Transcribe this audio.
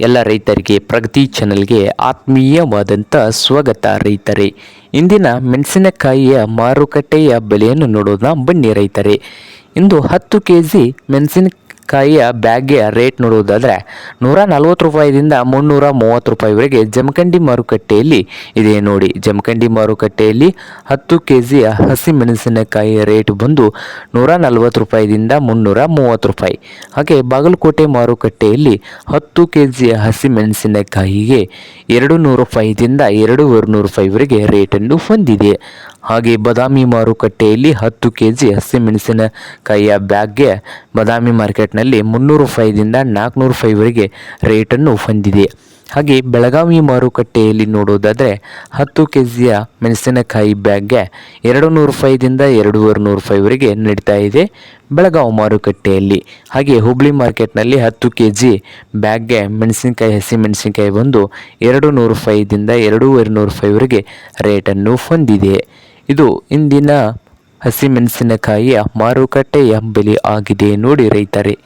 ಎಲ್ಲ ರೈತರಿಗೆ, ಪ್ರಗತಿ ಚಾನಲ್ಗೆ ಆತ್ಮೀಯವಾದಂಥ ಸ್ವಾಗತ ರೈತರೇ. ಇಂದಿನ ಮೆಣಸಿನಕಾಯಿಯ ಮಾರುಕಟ್ಟೆಯ ಬೆಲೆಯನ್ನು ನೋಡೋಣ ಬನ್ನಿ ರೈತರೇ. ಇಂದು ಹತ್ತು ಕೆ ಜಿ ಮೆಣಸಿನಕಾಯಿಯ ಬ್ಯಾಗ್ಗೆ ರೇಟ್ ನೋಡುವುದಾದರೆ ನೂರ ನಲ್ವತ್ತು ರೂಪಾಯಿದಿಂದ ಮುನ್ನೂರ ಮೂವತ್ತು ರೂಪಾಯಿವರೆಗೆ ಜಮಖಂಡಿ ಮಾರುಕಟ್ಟೆಯಲ್ಲಿ ಇದೆ ನೋಡಿ. ಜಮಖಂಡಿ ಮಾರುಕಟ್ಟೆಯಲ್ಲಿ ಹತ್ತು ಕೆ ಜಿಯ ಹಸಿ ಮೆಣಸಿನಕಾಯಿ ರೇಟ್ ಬಂದು ನೂರ ನಲ್ವತ್ತು ರೂಪಾಯಿದಿಂದ ಮುನ್ನೂರ ಮೂವತ್ತು ರೂಪಾಯಿ. ಹಾಗೆ ಬಾಗಲಕೋಟೆ ಮಾರುಕಟ್ಟೆಯಲ್ಲಿ ಹತ್ತು ಕೆ ಜಿಯ ಹಸಿ ಮೆಣಸಿನಕಾಯಿಗೆ ಎರಡು ನೂರು ರೂಪಾಯಿದಿಂದ ಎರಡೂವರೆ ನೂರು ರೂಪಾಯಿವರೆಗೆ ರೇಟನ್ನು ಹೊಂದಿದೆ. ಹಾಗೆ ಬದಾಮಿ ಮಾರುಕಟ್ಟೆಯಲ್ಲಿ ಹತ್ತು ಕೆ ಜಿ ಹಸಿಮೆಣಸಿನಕಾಯಿಯ ಬ್ಯಾಗ್ಗೆ ಬದಾಮಿ ಮಾರ್ಕೆಟ್ನಲ್ಲಿ ಮುನ್ನೂರು ರೂಪಾಯಿದಿಂದ ನಾಲ್ಕುನೂರು ರೂಪಾಯಿವರೆಗೆ ರೇಟನ್ನು ಹೊಂದಿದೆ. ಹಾಗೆ ಬೆಳಗಾವಿ ಮಾರುಕಟ್ಟೆಯಲ್ಲಿ ನೋಡೋದಾದರೆ ಹತ್ತು ಕೆ ಜಿಯ ಮೆಣಸಿನಕಾಯಿ ಬ್ಯಾಗ್ಗೆ ಎರಡು ನೂರು ರೂಪಾಯಿದಿಂದ ಎರಡೂವರೆ ನೂರು ರೂಪಾಯಿವರೆಗೆ ನಡೀತಾ ಇದೆ ಬೆಳಗಾವಿ ಮಾರುಕಟ್ಟೆಯಲ್ಲಿ. ಹಾಗೆ ಹುಬ್ಳಿ ಮಾರ್ಕೆಟ್ನಲ್ಲಿ ಹತ್ತು ಕೆ ಜಿ ಬ್ಯಾಗ್ಗೆ ಮೆಣಸಿನಕಾಯಿ ಹಸಿ ಮೆಣಸಿನಕಾಯಿ ಬಂದು ಎರಡು ನೂರು ರೂಪಾಯಿದಿಂದ ಎರಡೂವರೆ ನೂರು ರೂಪಾಯಿವರೆಗೆ ರೇಟನ್ನು ಹೊಂದಿದೆ. ಇದು ಇಂದಿನ ಹಸಿಮೆಣಸಿನಕಾಯಿಯ ಮಾರುಕಟ್ಟೆಯ ಬೆಲೆ ಆಗಿದೆ ನೋಡಿ ರೈತರೇ.